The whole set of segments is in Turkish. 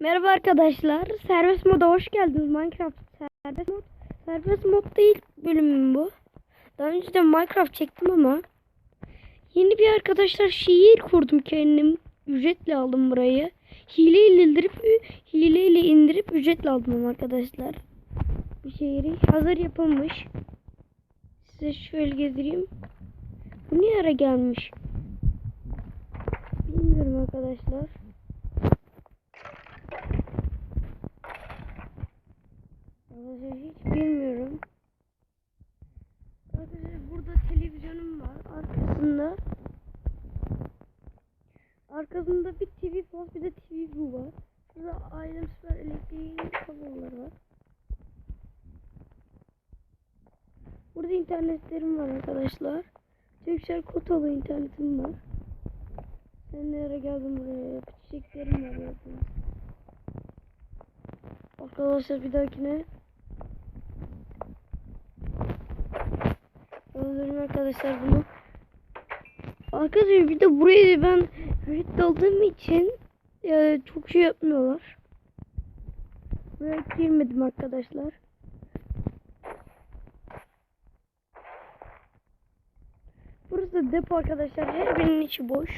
Merhaba arkadaşlar. Serbest moda hoş geldiniz. Minecraft serbest mod. Serbest mod değil bölümüm bu. Daha önce de Minecraft çektim ama yeni bir arkadaşlar şehir kurdum kendim. Ücretle aldım burayı. Hileyle indirip hileyle indirip ücretle aldım arkadaşlar. Bu şehri hazır yapılmış. Size şöyle gezdireyim. Bu niye ara gelmiş? Bilmiyorum arkadaşlar. Arkadaşlar hiç bilmiyorum. Arkadaşlar burada televizyonum var. Arkasında arkasında bir TV Plus bir de TV bu var. Burada ailem süper elektriğin kabloları var. Burada internetlerim var arkadaşlar. Türkcell kotalı internetim var. Sen nereye geldin buraya? Çiçeklerim var. Arkadaşlar bir dahakine öldürün arkadaşlar bunu. Arkadaşlar bir de burayı ben ücretli aldığım için e, çok şey yapmıyorlar. Buraya girmedim arkadaşlar. Burası da depo arkadaşlar. Her birinin içi boş.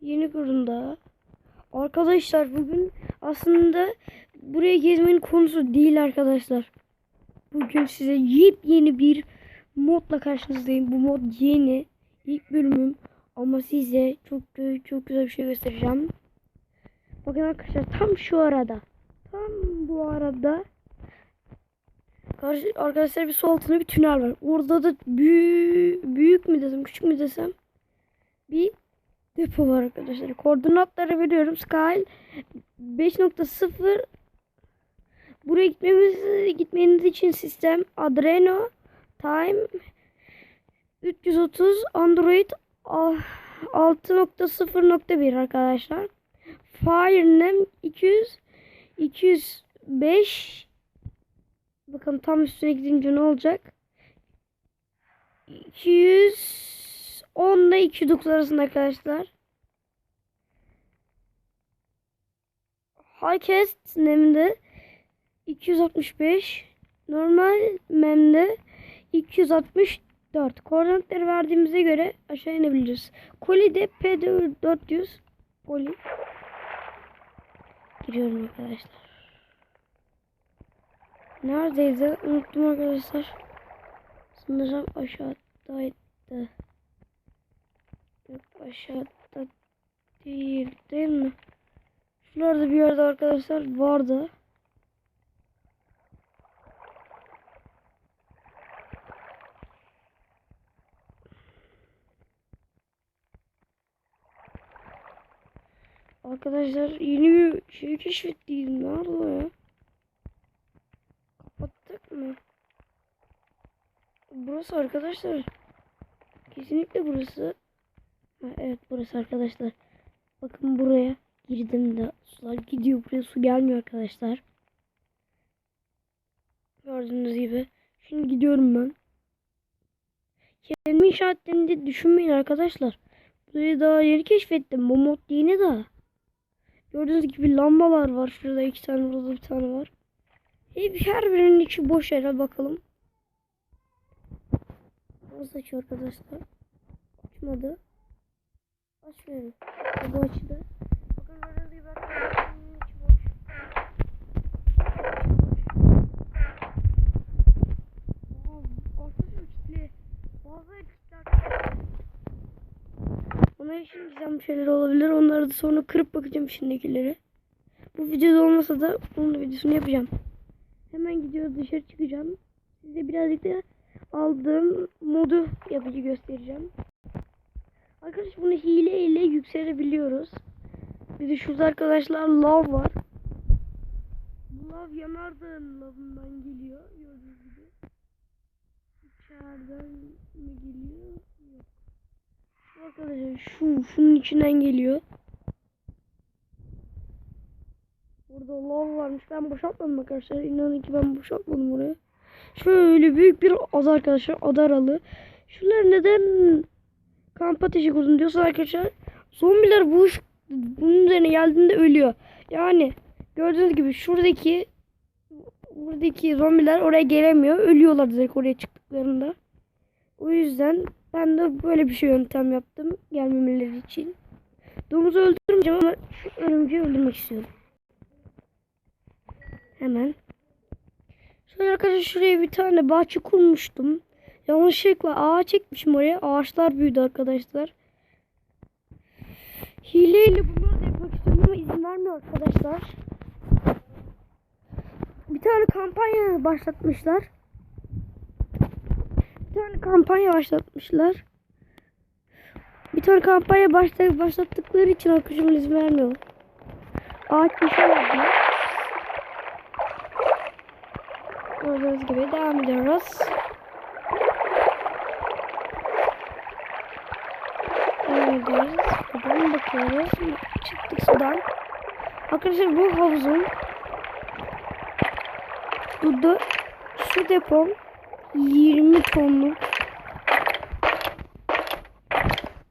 Yeni kurunda. Arkadaşlar bugün aslında buraya gezmenin konusu değil arkadaşlar. Bugün size yepyeni bir modla karşınızdayım. Bu mod yeni. ilk bölümüm. Ama size çok çok güzel bir şey göstereceğim. Bakın arkadaşlar tam şu arada. Tam bu arada. Karşı, arkadaşlar bir su altında bir tünel var. Orada da büyük, büyük mü desem küçük mü desem bir depo var arkadaşlar. Koordinatları veriyorum. Sky 5.0 Buraya gitmemiz gitmeniz için sistem Adreno Time 330 Android ah, 6.0.1 arkadaşlar. Firenem 200 205 Bakalım tam üstüne gidince ne olacak? 210 ile 209 arasında arkadaşlar. Highcast nemde 265 normal memde 264 koordinatları verdiğimize göre aşağı inebiliriz. Koli'de P400 Poli giriyorum arkadaşlar. Neredeydi? Unuttum arkadaşlar. Sanırım aşağıdaydı. Yok aşağıda değil değil mi? Şuralarda bir yerde arkadaşlar vardı. Arkadaşlar yeni bir şey keşfettiydim. Nerede o ya? Kapattık mı? Burası arkadaşlar. Kesinlikle burası. Ha, evet burası arkadaşlar. Bakın buraya girdim de sular gidiyor. Buraya su gelmiyor arkadaşlar. Gördüğünüz gibi. Şimdi gidiyorum ben. Kendimi inşa ettiğini düşünmeyin arkadaşlar. Burayı daha yeni keşfettim. Bu mod yeni daha. Gördüğünüz gibi lambalar var. Şurada iki tane burada bir tane var. Hep her birinin içi boş yere bakalım. Nasıl açıyor arkadaşlar? Açmadı. Açmıyorum. Bu açıda. Bakın gördüğünüz gibi arkadaşlar bunun içi boş. Aa, Arkadaşlar kilitli. Bazıları kilitli arkadaşlar. Onlar için güzel şeyler olabilir. Onları da sonra kırıp bakacağım içindekileri. Bu videoda olmasa da onun videosunu yapacağım. Hemen gidiyoruz dışarı çıkacağım. Size birazcık da aldığım modu yapıcı göstereceğim. Arkadaşlar bunu hile ile yükselebiliyoruz. Bir de şurada arkadaşlar lav var. Bu lav yanardağın lavından geliyor. Gördüğünüz gibi. İçeriden mi geliyor? Arkadaşlar şu şunun içinden geliyor. Burada lav varmış. Ben boşaltmadım arkadaşlar. İnanın ki ben boşaltmadım oraya. Şöyle büyük bir ada arkadaşlar. Ada aralı. Şunlar neden kamp ateşi kurdun diyorsa arkadaşlar. Zombiler bu iş- bunun üzerine geldiğinde ölüyor. Yani gördüğünüz gibi şuradaki buradaki zombiler oraya gelemiyor. Ölüyorlar direkt oraya çıktıklarında. O yüzden ben de böyle bir şey yöntem yaptım gelmemeleri için. Domuzu öldürmeyeceğim ama örümceği öldürmek istiyorum. Hemen. Şöyle arkadaşlar şuraya bir tane bahçe kurmuştum. Yanlışlıkla ağaç çekmişim oraya. Ağaçlar büyüdü arkadaşlar. Hileyle bunları da yapmak istiyorum ama izin vermiyor arkadaşlar. Bir tane kampanya başlatmışlar. Tane kampanya başlatmışlar. Bir tane kampanya başla başlattıkları için arkadaşım izin vermiyor. Ağaç bir şey yapıyor. Gördüğünüz gibi devam ediyoruz. Devam ediyoruz. Buradan bakıyoruz. Çıktık sudan. Arkadaşlar bu havuzun burada su depom 20 tonluk.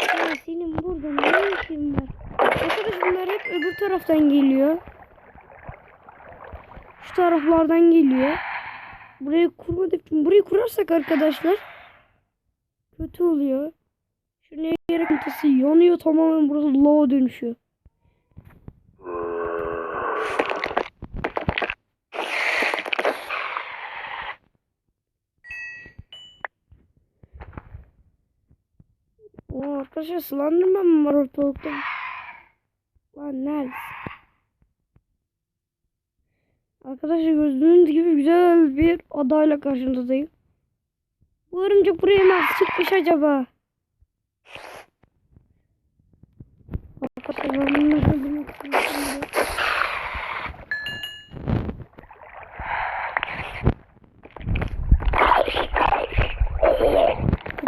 Ya senin burada ne işin var? Arkadaşlar bunlar hep öbür taraftan geliyor. Şu taraflardan geliyor. Burayı kurmadık. Burayı kurarsak arkadaşlar kötü oluyor. Şu ne gerek kıntası yanıyor tamamen burası lava dönüşüyor. Arkadaşlar sulandırma mı var ortalıkta? Lan nerede? Arkadaşlar gördüğünüz gibi güzel bir adayla karşınızdayım. Bu örümcek buraya nasıl çıkmış acaba? Arkadaşlar ben bunu öldürmek istiyorum.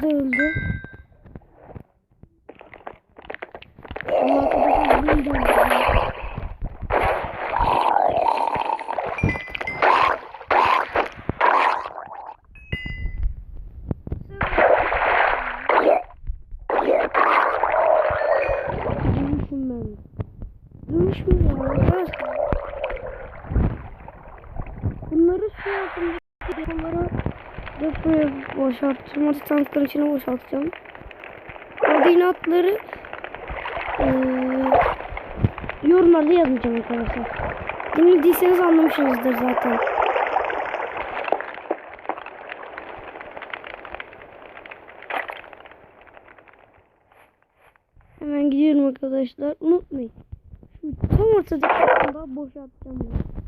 Bu öldü. Ama arkadaşlar bunu da öldürdüm. Dönüşüm ben. Dönüşüm ya arkadaşlar. Bunları su altındaki depolara depoya boşaltacağım. Hadi tankların içine boşaltacağım. Koordinatları eee yorumlarda yazacağım arkadaşlar. Dinlediyseniz anlamışsınızdır zaten. Hemen gidiyorum arkadaşlar. Unutmayın. Tam ortadaki anda boşaltacağım bunu.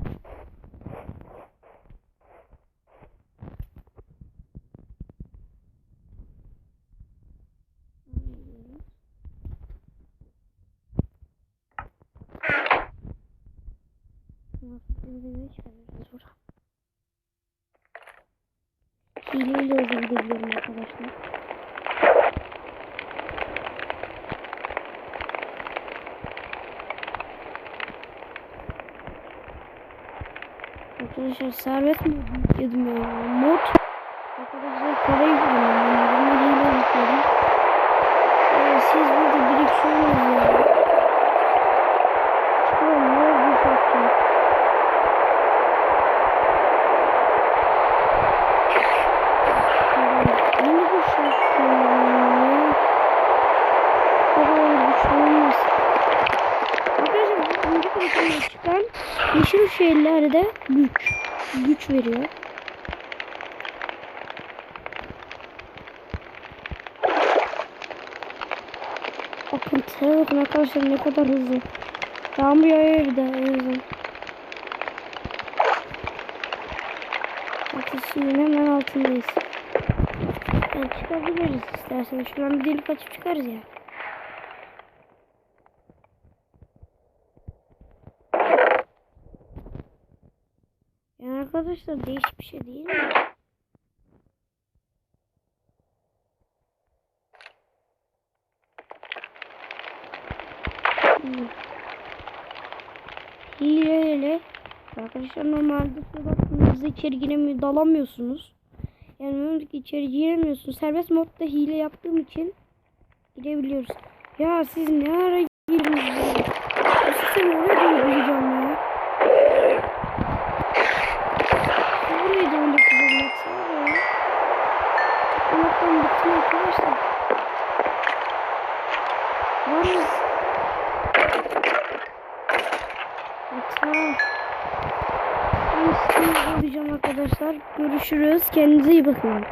Hileyle gidebiliyorum arkadaşlar. Arkadaşlar serbest mi yükledim ya? Mod. Yeşil şeylerde güç. Güç veriyor. Akıntıya bakın arkadaşlar ne kadar hızlı. Yağmur yağıyor bir de yüzden. Bakın şimdi hemen altındayız. Yani çıkabiliriz isterseniz. Şuradan bir delik açıp çıkarız ya. Yani arkadaşlar değişik bir şey değil mi? Hmm. Hileyle arkadaşlar normalde baktığınızda içeri giremiyor, dalamıyorsunuz. Yani önümüzdeki içeri giremiyorsunuz. Serbest modda hile yaptığım için girebiliyoruz. Ya siz ne ara Arkadaşlar. Varız. Lütfen. Ben sizi arkadaşlar. Görüşürüz. Kendinize iyi bakın.